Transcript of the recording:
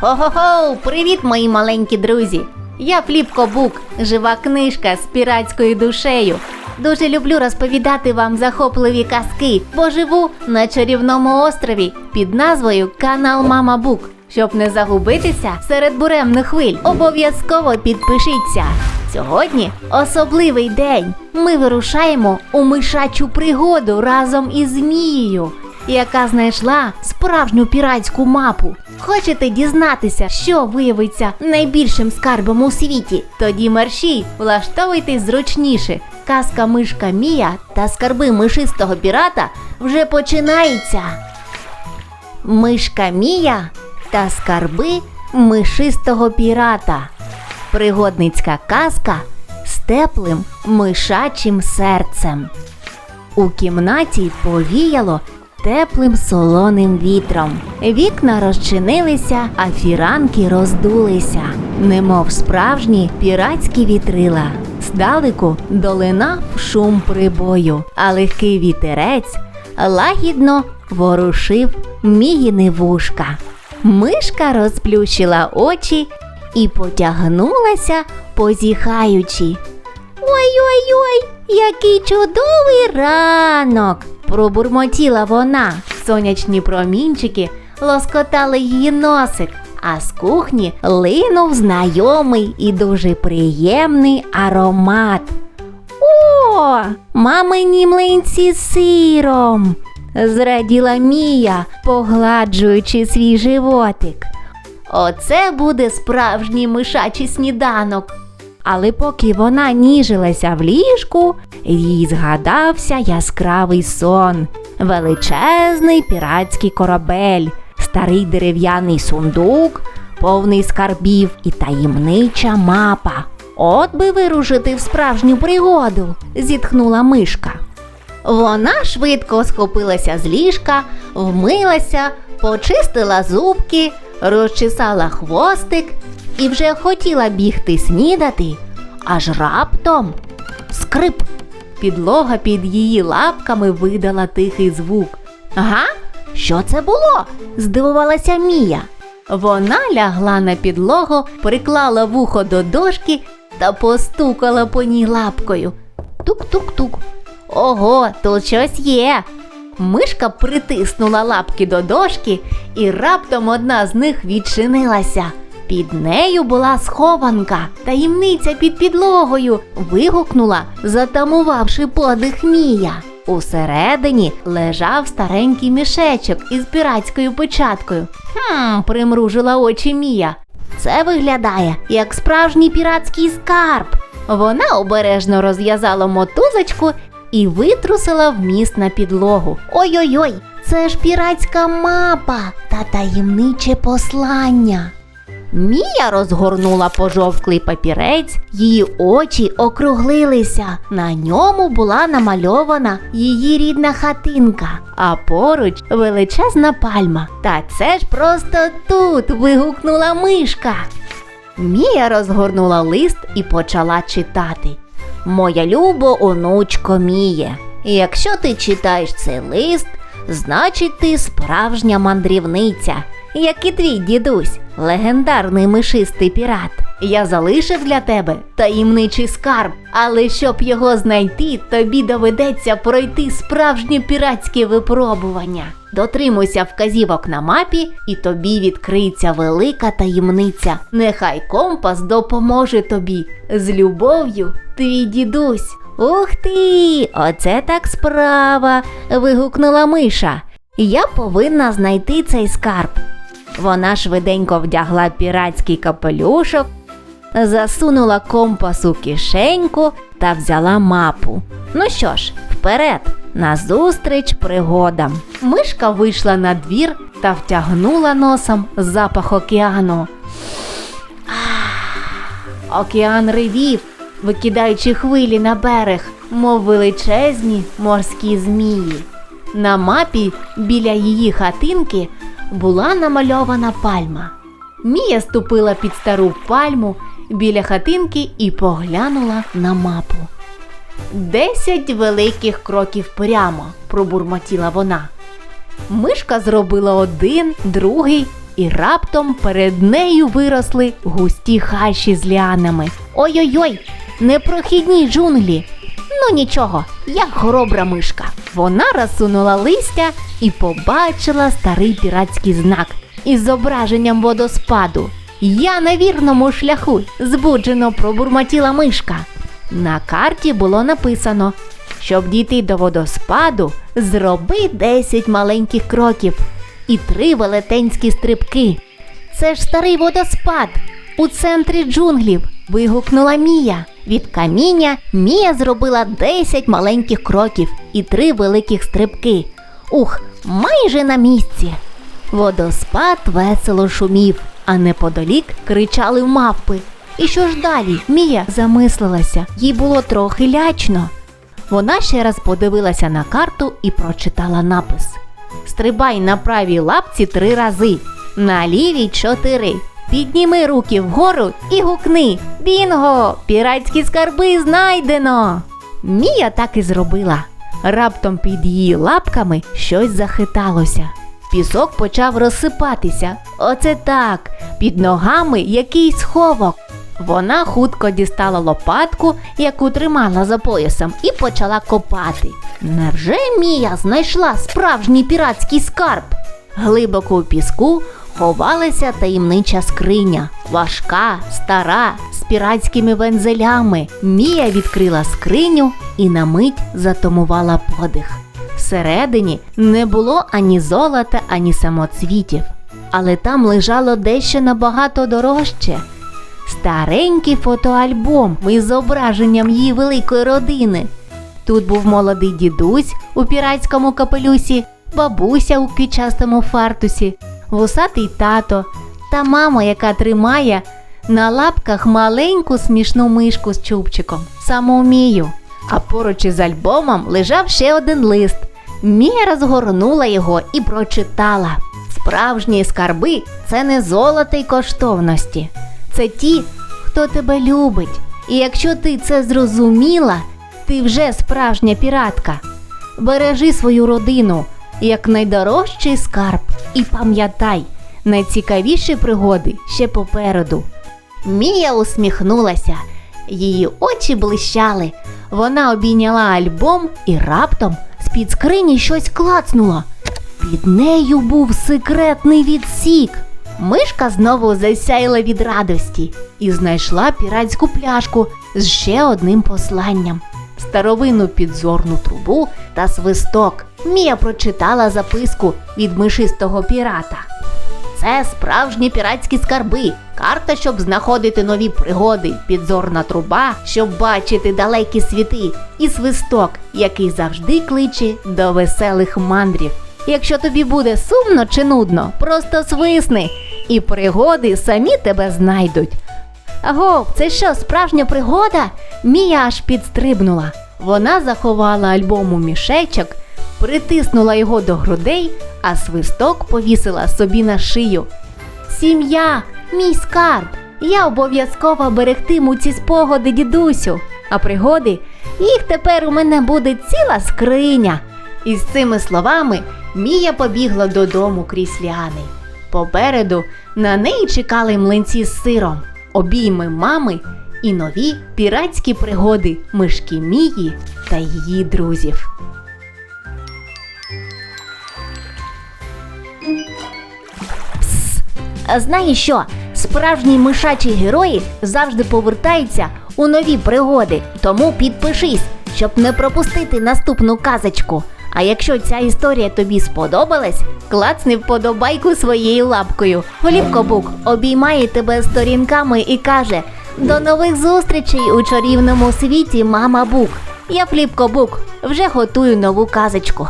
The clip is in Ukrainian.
Хо-хо-хо! Привіт, мої маленькі друзі! Я Фліпко Бук, жива книжка з піратською душею. Дуже люблю розповідати вам захопливі казки, бо живу на чарівному острові під назвою Канал Мама Бук. Щоб не загубитися серед буремних хвиль, обов'язково підпишіться. Сьогодні особливий день. Ми вирушаємо у мишачу пригоду разом із Змією, яка знайшла справжню піратську мапу. Хочете дізнатися, що виявиться найбільшим скарбом у світі? Тоді мерщій, влаштовуйтесь зручніше. Казка мишка Мія та скарби мишистого пірата вже починається. Мишка Мія та скарби мишистого пірата. Пригодницька казка з теплим мишачим серцем. У кімнаті повіяло теплим солоним вітром. Вікна розчинилися, а фіранки роздулися, немов справжні піратські вітрила. Здалеку долинав шум прибою, а легкий вітерець лагідно ворушив мігіни вушка. Мишка розплющила очі і потягнулася, позіхаючи. Ой-ой-ой, який чудовий ранок! пробурмотіла вона. Сонячні промінчики лоскотали її носик, а з кухні линув знайомий і дуже приємний аромат. О, мамині млинці з сиром. зраділа Мія, погладжуючи свій животик. Оце буде справжній мишачий сніданок. Але поки вона ніжилася в ліжку, їй згадався яскравий сон, величезний піратський корабель, старий дерев'яний сундук, повний скарбів і таємнича мапа. От би вирушити в справжню пригоду, зітхнула мишка. Вона швидко схопилася з ліжка, вмилася, почистила зубки, розчесала хвостик і вже хотіла бігти снідати, аж раптом скрип. Підлога під її лапками видала тихий звук. Га? Що це було? здивувалася Мія. Вона лягла на підлогу, приклала вухо до дошки та постукала по ній лапкою. Тук-тук-тук. Ого, тут щось є. Мишка притиснула лапки до дошки, і раптом одна з них відчинилася. Під нею була схованка, таємниця під підлогою. вигукнула, затамувавши подих Мія. Усередині лежав старенький мішечок із піратською печаткою. Хм, примружила очі Мія. Це виглядає як справжній піратський скарб. Вона обережно розв'язала мотузочку і витрусила вміст на підлогу. Ой-ой-ой, це ж піратська мапа та таємниче послання. Мія розгорнула пожовклий папірець, її очі округлилися. На ньому була намальована її рідна хатинка, а поруч величезна пальма. Та це ж просто тут. вигукнула мишка. Мія розгорнула лист і почала читати. Моя любо онучко Міє. Якщо ти читаєш цей лист, значить ти справжня мандрівниця, як і твій дідусь, легендарний мишистий пірат. Я залишив для тебе таємничий скарб, але щоб його знайти, тобі доведеться пройти справжнє піратське випробування. Дотримуйся вказівок на мапі, і тобі відкриється велика таємниця. Нехай компас допоможе тобі. З любов'ю, твій дідусь. Ух ти! Оце так справа. вигукнула миша. Я повинна знайти цей скарб. Вона швиденько вдягла піратський капелюшок, засунула компас у кишеньку та взяла мапу. Ну що ж, вперед, назустріч пригодам. Мишка вийшла на двір та втягнула носом запах океану. Океан ревів, викидаючи хвилі на берег, мов величезні морські змії. На мапі біля її хатинки була намальована пальма. Мія ступила під стару пальму біля хатинки і поглянула на мапу. Десять великих кроків прямо, пробурмотіла вона. Мишка зробила один, другий, і раптом перед нею виросли густі хащі з ліанами. Ой-ой-ой, непрохідні джунглі. Ну нічого, я хоробра мишка. Вона розсунула листя і побачила старий піратський знак із зображенням водоспаду. Я на вірному шляху, збуджено пробурмотіла мишка. На карті було написано, щоб дійти до водоспаду, зроби 10 маленьких кроків і три велетенські стрибки. Це ж старий водоспад у центрі джунглів. вигукнула Мія. Від каміння Мія зробила 10 маленьких кроків і три великих стрибки. Ух, майже на місці. Водоспад весело шумів, а неподалік кричали мавпи. І що ж далі? Мія замислилася, їй було трохи лячно. Вона ще раз подивилася на карту і прочитала напис: Стрибай на правій лапці три рази, на лівій чотири. Підніми руки вгору і гукни Бінго! Піратські скарби знайдено! Мія так і зробила. Раптом під її лапками щось захиталося. Пісок почав розсипатися. Оце так, під ногами якийсь сховок. Вона хутко дістала лопатку, яку тримала за поясом, і почала копати. Невже Мія знайшла справжній піратський скарб? Глибоко у піску ховалася таємнича скриня, важка, стара, з піратськими вензелями. Мія відкрила скриню і на мить затумувала подих. Всередині не було ані золота, ані самоцвітів, але там лежало дещо набагато дорожче. Старенький фотоальбом із зображенням її великої родини. Тут був молодий дідусь у піратському капелюсі, бабуся у квітчастому фартусі, вусатий тато та мама, яка тримає на лапках маленьку смішну мишку з чубчиком, саму Мію. А поруч із альбомом лежав ще один лист. Мія розгорнула його і прочитала: Справжні скарби це не золото й коштовності. Це ті, хто тебе любить. І якщо ти це зрозуміла, ти вже справжня піратка. Бережи свою родину як найдорожчий скарб і пам'ятай, найцікавіші пригоди ще попереду. Мія усміхнулася, її очі блищали. Вона обійняла альбом і раптом з-під скрині щось клацнуло. Під нею був секретний відсік. Мишка знову засяяла від радості і знайшла піратську пляшку з ще одним посланням. Старовинну підзорну трубу та свисток. Мія прочитала записку від мишистого пірата. Це справжні піратські скарби, карта, щоб знаходити нові пригоди, підзорна труба, щоб бачити далекі світи, і свисток, який завжди кличе до веселих мандрів. Якщо тобі буде сумно чи нудно, просто свисни, і пригоди самі тебе знайдуть. Аго, це що, справжня пригода? Мія аж підстрибнула. Вона заховала альбом у мішечок, притиснула його до грудей, а свисток повісила собі на шию. Сім'я, мій скарб. Я обов'язково берегтиму ці спогади, дідусю. А пригоди, їх тепер у мене буде ціла скриня. І з цими словами Мія побігла додому крізь ліани. Попереду на неї чекали млинці з сиром, обійми мами і нові піратські пригоди мишки Мії та її друзів. Пс, знаєш що? Справжні мишачі герої завжди повертаються у нові пригоди. Тому підпишись, щоб не пропустити наступну казочку. А якщо ця історія тобі сподобалась, клацни вподобайку своєю лапкою. Голівкобук обіймає тебе сторінками і каже: До нових зустрічей у чарівному світі, мама Бук. Я Фліпкобук, вже готую нову казочку.